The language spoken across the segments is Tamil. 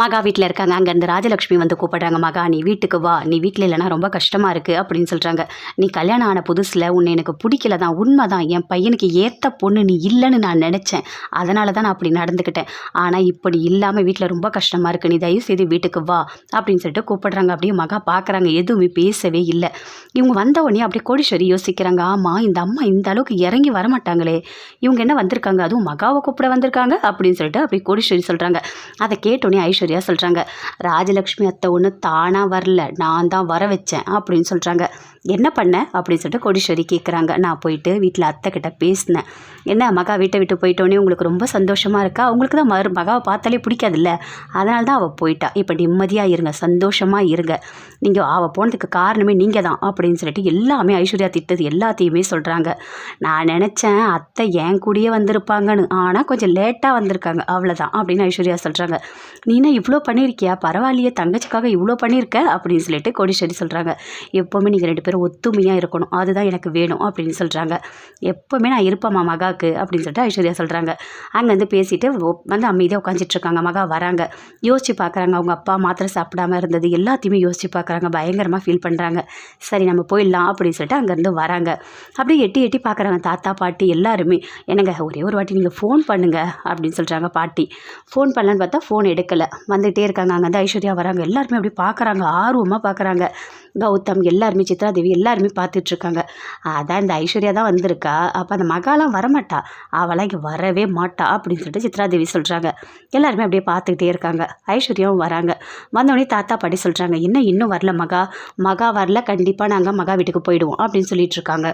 மகா வீட்டில் இருக்காங்க. அங்கேருந்து ராஜலக்ஷ்மி வந்து கூப்பிடுறாங்க மகா நீ வீட்டுக்கு வா. நீ வீட்டில் இல்லைனா ரொம்ப கஷ்டமாக இருக்குது அப்படின்னு சொல்கிறாங்க நீ கல்யாணம் ஆன புதுசில் உன்னை எனக்கு பிடிக்கல. தான் உண்மை தான் என் பையனுக்கு ஏற்ற பொண்ணு நீ இல்லைன்னு நான் நினச்சேன். அதனால தான் நான் அப்படி நடந்துக்கிட்டேன். ஆனால் இப்படி இல்லாமல் வீட்டில் ரொம்ப கஷ்டமாக இருக்குது நீ தயவு செய்து வீட்டுக்கு வா அப்படின்னு சொல்லிட்டு கூப்பிடுறாங்க. அப்படியே மகா பார்க்குறாங்க எதுவுமே பேசவே இல்லை. இவங்க வந்த உடனே அப்படியே கோடீஸ்வரி யோசிக்கிறாங்க. ஆமாம் இந்த அம்மா இந்த அளவுக்கு இறங்கி வரமாட்டாங்களே. இவங்க என்ன வந்திருக்காங்க? அதுவும் மகாவை கூப்பிட வந்திருக்காங்க? அப்படின்னு சொல்லிட்டு அப்படி கோடீஸ்வரி சொல்கிறாங்க அதை கேட்டோடனே ஐஸ்வர்யா சொல்கிறாங்க ராஜலக்ஷ்மி அத்தை ஒன்று தானாக வரல. நான் தான் வர வச்சேன் அப்படின்னு சொல்கிறாங்க என்ன பண்ண? அப்படின்னு சொல்லிட்டு கோடீஸ்வரி கேட்குறாங்க நான் போயிட்டு வீட்டில் அத்தை கிட்ட பேசினேன். என்ன மகா வீட்டை விட்டு போயிட்டோன்னே உங்களுக்கு ரொம்ப சந்தோஷமாக இருக்கா? அவங்களுக்கு தான் மறு மகாவை பார்த்தாலே பிடிக்காதுல்ல? அதனால தான் அவள் போயிட்டா. இப்போ நிம்மதியாக இருங்க. சந்தோஷமாக இருங்க. நீங்கள் அவள் போனதுக்கு காரணமே நீங்கள் தான் அப்படின்னு சொல்லிட்டு எல்லாமே ஐஸ்வர்யா திட்டது எல்லாத்தையுமே சொல்கிறாங்க நான் நினச்சேன் அத்தை என் கூடயே வந்திருப்பாங்கன்னு. ஆனால் கொஞ்சம் லேட்டாக வந்திருக்காங்க. அவ்வளோதான் அப்படின்னு ஐஸ்வர்யா சொல்கிறாங்க நீ என்ன இவ்வளோ பண்ணியிருக்கியா பரவாயில்லையே தங்கச்சிக்காக இவ்வளோ பண்ணியிருக்க அப்படின்னு சொல்லிட்டு கோடீஸ்வரி சொல்கிறாங்க எப்போவுமே நீங்கள் ரெண்டு பேரும் ஒத்துமையாக இருக்கணும். அதுதான் எனக்கு வேணும் அப்படின்னு சொல்கிறாங்க எப்போவுமே நான் இருப்பேம்மா மகாவுக்கு அப்படின்னு சொல்லிட்டு ஐஸ்வர்யா சொல்கிறாங்க அங்கேருந்து பேசிட்டு வந்து அமைதியாக உட்காந்துட்ருக்காங்க மகா வராங்க. யோசிச்சு பார்க்குறாங்க அவங்க அப்பா மாத்திரை சாப்பிடாம இருந்தது எல்லாத்தையுமே யோசிச்சு பார்க்குறாங்க பயங்கரமாக ஃபீல் பண்ணுறாங்க சரி நம்ம போயிடலாம் அப்படின்னு சொல்லிட்டு அங்கேருந்து வராங்க. அப்படியே எட்டி எட்டி பார்க்குறாங்க தாத்தா பாட்டி எல்லாருமே. என்னங்க ஒரே ஒரு வாட்டி நீங்கள் ஃபோன் பண்ணுங்க அப்படின்னு சொல்கிறாங்க பாட்டி. ஃபோன் பண்ணலான்னு பார்த்தா ஃபோன் எடுக்கலை. வந்துகிட்டே இருக்காங்க. அங்கே வந்து ஐஸ்வர்யா வராங்க. எல்லாருமே அப்படி பார்க்குறாங்க ஆர்வமாக பார்க்குறாங்க கௌதம் எல்லாருமே சித்ரா தேவி எல்லாருமே பார்த்துட்ருக்காங்க அதான் இந்த ஐஸ்வர்யா தான் வந்திருக்கா. அப்போ அந்த மகாலாம் வரமாட்டா. அவளாம் இங்கே வரவே மாட்டா அப்படின்னு சொல்லிட்டு சித்ரா தேவி சொல்கிறாங்க எல்லாருமே அப்படியே பார்த்துக்கிட்டே இருக்காங்க. ஐஸ்வர்யாவும் வராங்க. வந்தோடனே தாத்தா பாட்டி சொல்கிறாங்க என்ன இன்னும் வரல மகா? மகா வரல. கண்டிப்பாக நாங்கள் மகா வீட்டுக்கு போயிடுவோம் அப்படின்னு சொல்லிட்டு இருக்காங்க.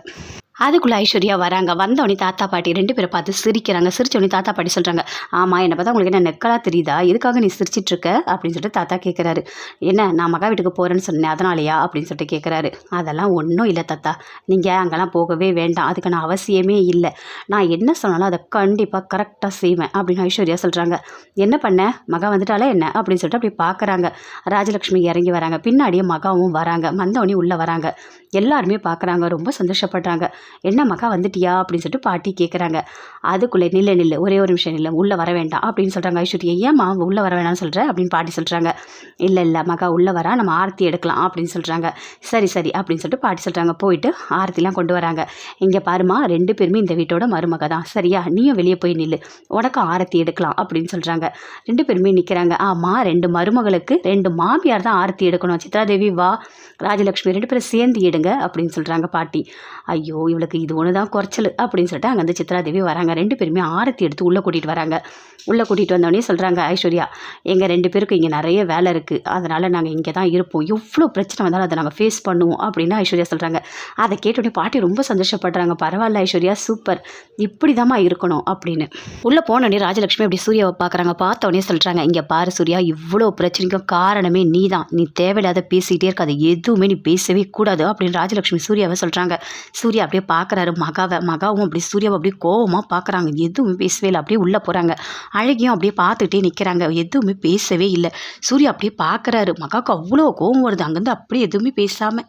அதுக்குள்ளே ஐஸ்வர்யா வராங்க. வந்தோடனே தாத்தா பாட்டி ரெண்டு பேரை பார்த்து சிரிக்கிறாங்க. சிரிச்சோடனே தாத்தா பாட்டி சொல்கிறாங்க ஆமாம் என்னை பார்த்தா உங்களுக்கு என்ன நெக்கலாக தெரியுதா? எதுக்காக நீ சிரிச்சிட்டு இருக்க? அப்படின்னு சொல்லிட்டு தாத்தா கேட்குறாரு என்ன நான் மகா வீட்டுக்கு போகிறேன்னு சொன்னேன் அதனாலயா? அப்படின்னு சொல்லிட்டு கேட்குறாரு அதெல்லாம் ஒன்றும் இல்லை தாத்தா. நீங்கள் அங்கெல்லாம் போகவே வேண்டாம். அதுக்கான அவசியமே இல்லை. நான் என்ன சொன்னாலும் அதை கண்டிப்பாக கரெக்டாக செய்வேன் அப்படின்னு ஐஸ்வர்யா சொல்கிறாங்க என்ன பண்ண? மகா வந்துட்டாலே என்ன? அப்படின்னு சொல்லிட்டு அப்படி பார்க்குறாங்க ராஜலக்ஷ்மி இறங்கி வராங்க. பின்னாடியே மகாவும் வராங்க. மந்தவனி உள்ளே வராங்க. எல்லாருமே பார்க்குறாங்க ரொம்ப சந்தோஷப்படுறாங்க. என்ன மகா வந்துட்டியா? அப்படின்னு சொல்லிட்டு பாட்டி கேட்குறாங்க அதுக்குள்ளே நில்லு நில்லு. ஒரே ஒரு நிமிஷம் இல்லை உள்ளே வர வேண்டாம். அப்படின்னு சொல்கிறாங்க ஐஸ்வர்யா. ஏம்மா உள்ளே வர வேணாம்னு சொல்கிற அப்படின்னு பாட்டி சொல்கிறாங்க இல்லை இல்லை மகா உள்ளே வரா. நம்ம ஆரத்தி எடுக்கலாம். அப்படின்னு சொல்கிறாங்க சரி சரி. அப்படின்னு சொல்லிட்டு பாட்டி சொல்கிறாங்க போயிட்டு ஆரத்திலாம் கொண்டு வராங்க. இங்கே பாருமா ரெண்டு பேருமே இந்த வீட்டோட மருமக தான். சரியா? நீயும் வெளியே போய் நில்லு. உனக்கு ஆரத்தி எடுக்கலாம். அப்படின்னு சொல்கிறாங்க ரெண்டு பேருமே நிற்கிறாங்க ஆமாம் ரெண்டு மருமகளுக்கு ரெண்டு மாமியார் தான் ஆரத்தி எடுக்கணும். சித்ராதேவி வா. ராஜலக்ஷ்மி ரெண்டு பேரும் சேர்ந்து எடுங்க. அப்படின்னு சொல்கிறாங்க பாட்டி. ஐயோ இவளுக்கு இது ஒன்று தான் குறைச்சல் அப்படின்னு சொல்லிட்டு அங்கே வந்து சித்ராதேவி வராங்க. ரெண்டு பேருமே ஆரத்தி எடுத்து உள்ளே கூட்டிகிட்டு வராங்க. உள்ளே கூட்டிகிட்டு வந்தோடனே சொல்கிறாங்க ஐஸ்வர்யா எங்கள் ரெண்டு பேருக்கும் இங்கே நிறைய வேலை இருக்குது அதனால் நாங்கள் இங்கே தான் இருப்போம். எவ்வளோ பிரச்சனை வந்தாலும் அதை நாங்கள் ஃபேஸ் பண்ணுவோம் அப்படின்னு ஐஸ்வர்யா சொல்கிறாங்க அதை கேட்டோடனே பாட்டி ரொம்ப சந்தோஷப்படுறாங்க. பரவாயில்ல ஐஸ்வர்யா சூப்பர் இப்படி இருக்கணும் அப்படின்னு. உள்ளே போனோடனே ராஜலட்சுமி அப்படி சூர்யாவை பார்க்குறாங்க. பார்த்தோடனே சொல்கிறாங்க இங்கே பாரு சூர்யா இவ்வளோ பிரச்சனைக்கும் காரணமே நீ தான் நீ தேவையில்லாத பேசிக்கிட்டே இருக்காது. எதுவுமே நீ பேசவே கூடாது அப்படின்னு ராஜலட்சுமி சூர்யாவை சொல்கிறாங்க சூர்யா அப்படியே பார்க்குறாரு மகாவை மகாவும் அப்படியே சூர்யாவை அப்படியே கோவமாக பார்க்குறாங்க எதுவுமே பேசவே இல்லை. அப்படியே உள்ளே போகிறாங்க அழகியும் அப்படியே பார்த்துக்கிட்டே நிற்கிறாங்க எதுவுமே பேசவே இல்லை. சூர்யா அப்படியே பார்க்குறாரு மகாவுக்கு அவ்வளோ கோவம் வருது. அங்கேருந்து அப்படியே எதுவுமே பேசாமல்